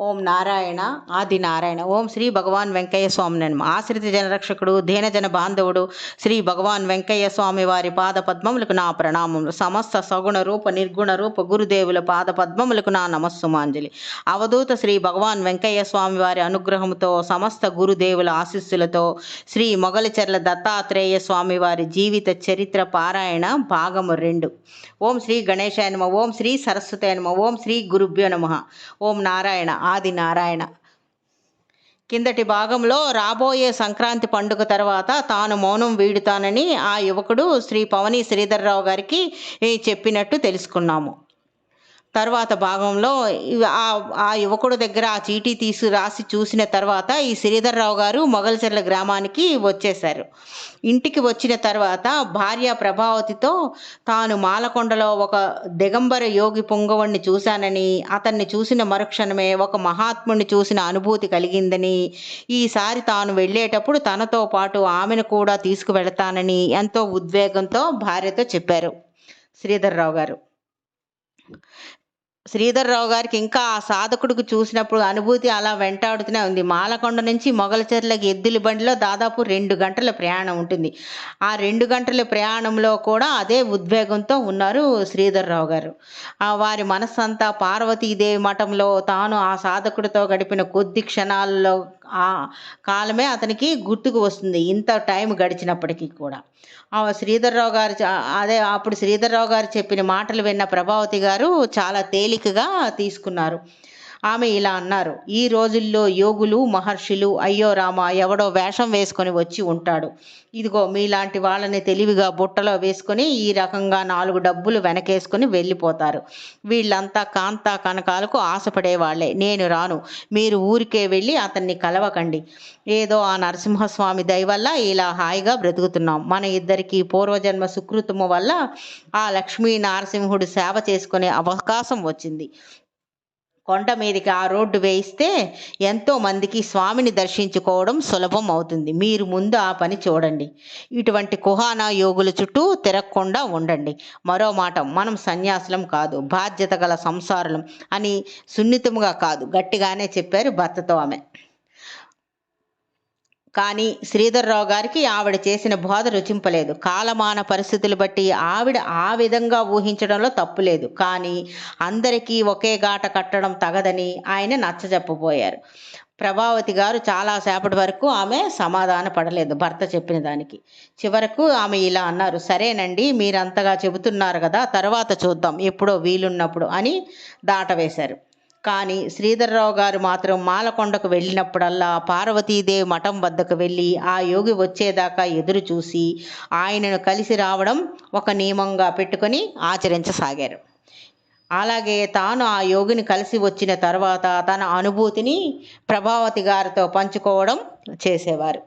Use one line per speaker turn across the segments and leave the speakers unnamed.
ఓం నారాయణ ఆది నారాయణ ఓం శ్రీ భగవాన్ వెంకయ్య స్వామి నన్మ ఆశ్రిత జనరక్షకుడు దీనజన బాంధవుడు శ్రీ భగవాన్ వెంకయ్య స్వామి వారి పాద పద్మములకు నా ప్రణామములు సమస్త సగుణ రూప నిర్గుణ రూప గురుదేవుల పాద పద్మములకు నా నమస్సుమాంజలి. అవధూత శ్రీ భగవాన్ వెంకయ్య స్వామి వారి అనుగ్రహంతో సమస్త గురుదేవుల ఆశీస్సులతో శ్రీ మొగలిచెర్ల దత్తాత్రేయ స్వామి వారి జీవిత చరిత్ర పారాయణ భాగము రెండు. ఓం శ్రీ గణేశాయ నమ. ఓం శ్రీ సరస్వతి నమ. ఓం శ్రీ గురుభ్యో నమ. ఓం నారాయణ. ఆది నారాయణ. కిందటి భాగంలో రాబోయే సంక్రాంతి పండుగ తర్వాత తాను మౌనం వీడుతానని ఆ యువకుడు శ్రీ పవని శ్రీధర్రావు గారికి చెప్పినట్టు తెలుసుకున్నాము. తర్వాత భాగంలో ఆ ఆ యువకుడు దగ్గర ఆ చీటీ తీసి రాసి చూసిన తర్వాత ఈ శ్రీధర్రావు గారు మొగల్చెర్ల గ్రామానికి వచ్చేశారు. ఇంటికి వచ్చిన తర్వాత భార్య ప్రభావతితో తాను మాలకొండలో ఒక దిగంబర యోగి పొంగవణ్ణి చూశానని అతన్ని చూసిన మరుక్షణమే ఒక మహాత్ముని చూసిన అనుభూతి కలిగిందని ఈసారి తాను వెళ్ళేటప్పుడు తనతో పాటు ఆమెను కూడా తీసుకువెళతానని ఎంతో ఉద్వేగంతో భార్యతో చెప్పారు శ్రీధర్రావు గారు. శ్రీధర్రావు గారికి ఇంకా ఆ సాధకుడికి చూసినప్పుడు అనుభూతి అలా వెంటాడుతూనే ఉంది. మాలకొండ నుంచి మొగలచెర్లకి ఎద్దుల బండిలో దాదాపు రెండు గంటల ప్రయాణం ఉంటుంది. ఆ రెండు గంటల ప్రయాణంలో కూడా అదే ఉద్వేగంతో ఉన్నారు శ్రీధర్రావు గారు. ఆ వారి మనస్సంతా పార్వతీదేవి మఠంలో తాను ఆ సాధకుడితో గడిపిన కొద్ది క్షణాల్లో కాలమే అతనికి గుర్తుకు వస్తుంది. ఇంత టైం గడిచినప్పటికీ కూడా. ఆ శ్రీధర్రావు గారు అదే అప్పుడు శ్రీధర్రావు గారు చెప్పిన మాటలు విన్న ప్రభావతి గారు చాలా తేలికగా తీసుకున్నారు. ఆమె ఇలా అన్నారు ఈ రోజుల్లో యోగులు మహర్షులు అయ్యో రామ ఎవడో వేషం వేసుకొని వచ్చి ఉంటాడు. ఇదిగో మీలాంటి వాళ్ళని తెలివిగా బుట్టలో వేసుకొని ఈ రకంగా నాలుగు డబ్బులు వెనకేసుకొని వెళ్ళిపోతారు. వీళ్ళంతా కాంతా కనకాలకు ఆశపడే వాళ్ళే. నేను రాను. మీరు ఊరికే వెళ్ళి అతన్ని కలవకండి. ఏదో ఆ నరసింహస్వామి దయ వల్ల ఇలా హాయిగా బ్రతుకుతున్నాం. మన ఇద్దరికి పూర్వజన్మ సుకృతము వల్ల ఆ లక్ష్మీ నరసింహుడు సేవ చేసుకునే అవకాశం వచ్చింది. కొండ మీదకి ఆ రోడ్డు వేయిస్తే ఎంతో మందికి స్వామిని దర్శించుకోవడం సులభం అవుతుంది. మీరు ముందు ఆ పని చూడండి. ఇటువంటి కుహానా యోగుల చుట్టూ తిరగకుండా ఉండండి. మరో మాట మనం సన్యాసులం కాదు బాధ్యత గల సంసారులం అని సున్నితముగా కాదు. గట్టిగానే చెప్పారు భర్తతో ఆమె. కానీ శ్రీధర్రావు గారికి ఆవిడ చేసిన బోధ రుచింపలేదు. కాలమాన పరిస్థితులు బట్టి ఆవిడ ఆ విధంగా ఊహించడంలో తప్పులేదు కానీ అందరికీ ఒకే గాట కట్టడం తగదని ఆయన నచ్చజెప్పబోయారు. ప్రభావతి గారు చాలాసేపటి వరకు ఆమె సమాధాన పడలేదు భర్త చెప్పిన దానికి. చివరకు ఆమె ఇలా అన్నారు సరేనండి మీరంతగా చెబుతున్నారు కదా తర్వాత చూద్దాం ఎప్పుడో వీలున్నప్పుడు అని దాటవేశారు. కానీ శ్రీధర్రావు గారు మాత్రం మాలకొండకు వెళ్ళినప్పుడల్లా పార్వతీదేవి మఠం వద్దకు వెళ్ళి ఆ యోగి వచ్చేదాకా ఎదురు చూసి ఆయనను కలిసి రావడం ఒక నియమంగా పెట్టుకొని ఆచరించసాగారు. అలాగే తాను ఆ యోగిని కలిసి వచ్చిన తర్వాత తన అనుభూతిని ప్రభావతి గారితో పంచుకోవడం చేసేవారు.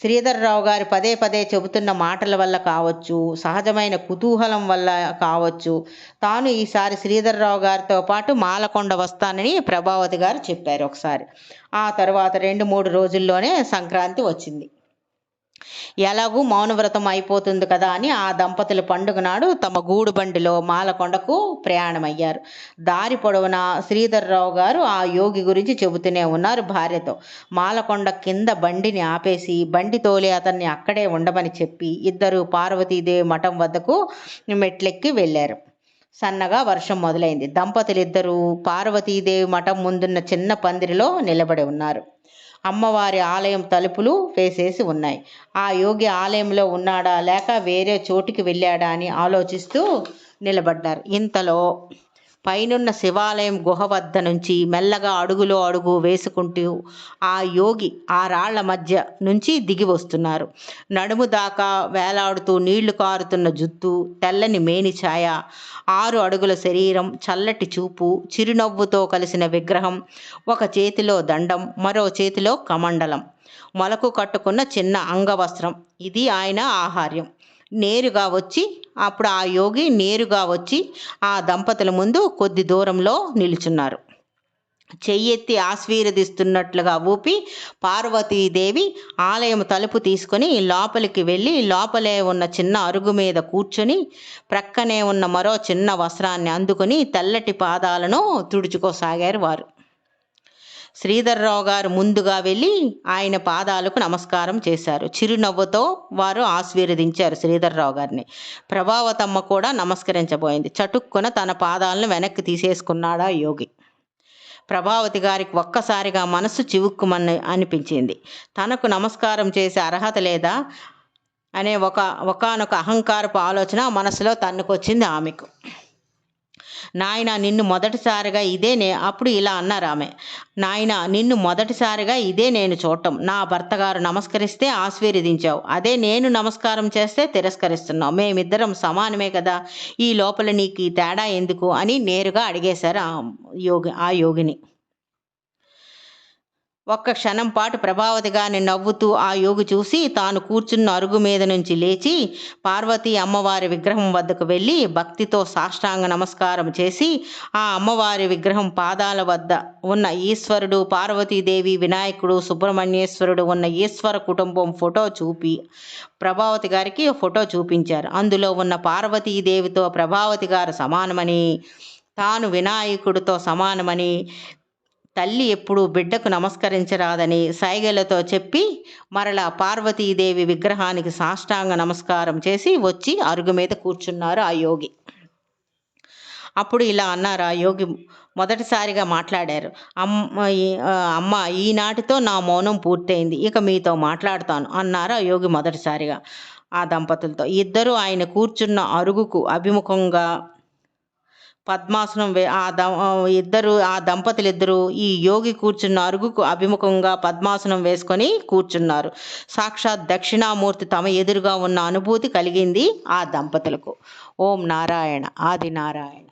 శ్రీధర్రావు గారు పదే పదే చెబుతున్న మాటల వల్ల కావచ్చు సహజమైన కుతూహలం వల్ల కావచ్చు తాను ఈసారి శ్రీధర్రావు గారితో పాటు మాలకొండ వస్తానని ప్రభావతి గారు చెప్పారు ఒకసారి. ఆ తర్వాత రెండు మూడు రోజుల్లోనే సంక్రాంతి వచ్చింది. ఎలాగూ మౌనవ్రతం అయిపోతుంది కదా అని ఆ దంపతుల పండుగ నాడు తమ గూడు బండిలో మాలకొండకు ప్రయాణమయ్యారు. దారి పొడవునా శ్రీధర్రావు గారు ఆ యోగి గురించి చెబుతూనే ఉన్నారు భార్యతో. మాలకొండ కింద బండిని ఆపేసి బండి తోలి అతన్ని అక్కడే ఉండమని చెప్పి ఇద్దరు పార్వతీదేవి మఠం వద్దకు మెట్లెక్కి వెళ్ళారు. సన్నగా వర్షం మొదలైంది. దంపతులిద్దరూ పార్వతీదేవి మఠం ముందున్న చిన్న పందిరిలో నిలబడి ఉన్నారు. అమ్మవారి ఆలయం తలుపులు వేసేసి ఉన్నాయి. ఆ యోగి ఆలయంలో ఉన్నాడా లేక వేరే చోటికి వెళ్ళాడా అని ఆలోచిస్తూ నిలబడ్డారు. ఇంతలో పైనున్న శివాలయం గుహ వద్ద నుంచి మెల్లగా అడుగులో అడుగు వేసుకుంటూ ఆ యోగి ఆ రాళ్ళ మధ్య నుంచి దిగి వస్తున్నారు. నడుము దాకా వేలాడుతూ నీళ్ళు కారుతున్న జుత్తు తెల్లని మేని ఛాయ ఆరు అడుగుల శరీరం చల్లటి చూపు చిరునవ్వుతో కలిసిన విగ్రహం ఒక చేతిలో దండం మరో చేతిలో కమండలం. మొలకు కట్టుకున్న చిన్న అంగవస్త్రం. ఇది ఆయన ఆహార్యం. నేరుగా వచ్చి అప్పుడు ఆ యోగి నేరుగా వచ్చి ఆ దంపతుల ముందు కొద్ది దూరంలో నిలుచున్నారు. చెయ్యెత్తి ఆశీర్వదిస్తున్నట్లుగా ఊపి పార్వతీదేవి ఆలయం తలుపు తీసుకొని లోపలికి వెళ్ళి లోపలే ఉన్న చిన్న అరుగు మీద కూర్చొని ప్రక్కనే ఉన్న మరో చిన్న వస్త్రాన్ని అందుకొని తెల్లటి పాదాలను తుడుచుకోసాగారు వారు. శ్రీధర్రావు గారు ముందుగా వెళ్ళి ఆయన పాదాలకు నమస్కారం చేశారు. చిరునవ్వుతో వారు ఆశీర్వదించారు శ్రీధర్రావు గారిని ప్రభావతమ్మ కూడా నమస్కరించబోయింది. చటుక్కున తన పాదాలను వెనక్కి తీసేసుకున్నాడా యోగి. ప్రభావతి గారికి ఒక్కసారిగా మనసు చివుక్కుమని అనిపించింది. తనకు నమస్కారం చేసే అర్హత లేదా అనే ఒక ఒకనొక అహంకారపు ఆలోచన మనసులో తన్నుకొచ్చింది ఆమెకు. నాయన నిన్ను మొదటిసారిగా ఇదే నే అప్పుడు ఇలా అన్నారు ఆమె. నాయన నిన్ను మొదటిసారిగా ఇదే నేను చూడటం. నా భర్త గారు నమస్కరిస్తే ఆశీర్వదించావు. అదే నేను నమస్కారం చేస్తే తిరస్కరిస్తున్నావు. మేమిద్దరం సమానమే కదా. ఈ లోపల నీకు ఈ తేడా ఎందుకు? అని నేరుగా అడిగేశారు ఆ యోగి ఆ యోగిని. ఒక్క క్షణం పాటు ప్రభావతి గారిని నవ్వుతూ ఆ యోగి చూసి తాను కూర్చున్న అరుగు మీద నుంచి లేచి పార్వతీ అమ్మవారి విగ్రహం వద్దకు వెళ్ళి భక్తితో సాష్టాంగ నమస్కారం చేసి ఆ అమ్మవారి విగ్రహం పాదాల వద్ద ఉన్న ఈశ్వరుడు పార్వతీదేవి వినాయకుడు సుబ్రహ్మణ్యేశ్వరుడు ఉన్న ఈశ్వర కుటుంబం ఫోటో చూపి ప్రభావతి గారికి ఫోటో చూపించారు. అందులో ఉన్న పార్వతీదేవితో ప్రభావతి గారు సమానమని తాను వినాయకుడితో సమానమని తల్లి ఎప్పుడు బిడ్డకు నమస్కరించరాదని సైగలతో చెప్పి మరలా పార్వతీదేవి విగ్రహానికి సాష్టాంగ నమస్కారం చేసి వచ్చి అరుగు మీద కూర్చున్నారు ఆ యోగి. అప్పుడు ఇలా అన్నారు ఆ యోగి మొదటిసారిగా మాట్లాడారు. అమ్మ అమ్మ ఈనాటితో నా మౌనం పూర్తయింది ఇక మీతో మాట్లాడతాను అన్నారు ఆ యోగి మొదటిసారిగా ఆ దంపతులతో. ఇద్దరు ఆయన కూర్చున్న అరుగుకు అభిముఖంగా పద్మాసనం ఆ ద ఇద్దరు ఆ దంపతులు ఇద్దరు ఈ యోగి కూర్చున్న అరుగుకు అభిముఖంగా పద్మాసనం వేసుకొని కూర్చున్నారు. సాక్షాత్ దక్షిణామూర్తి తమ ఎదురుగా ఉన్న అనుభూతి కలిగింది ఆ దంపతులకు. ఓం నారాయణ ఆది నారాయణ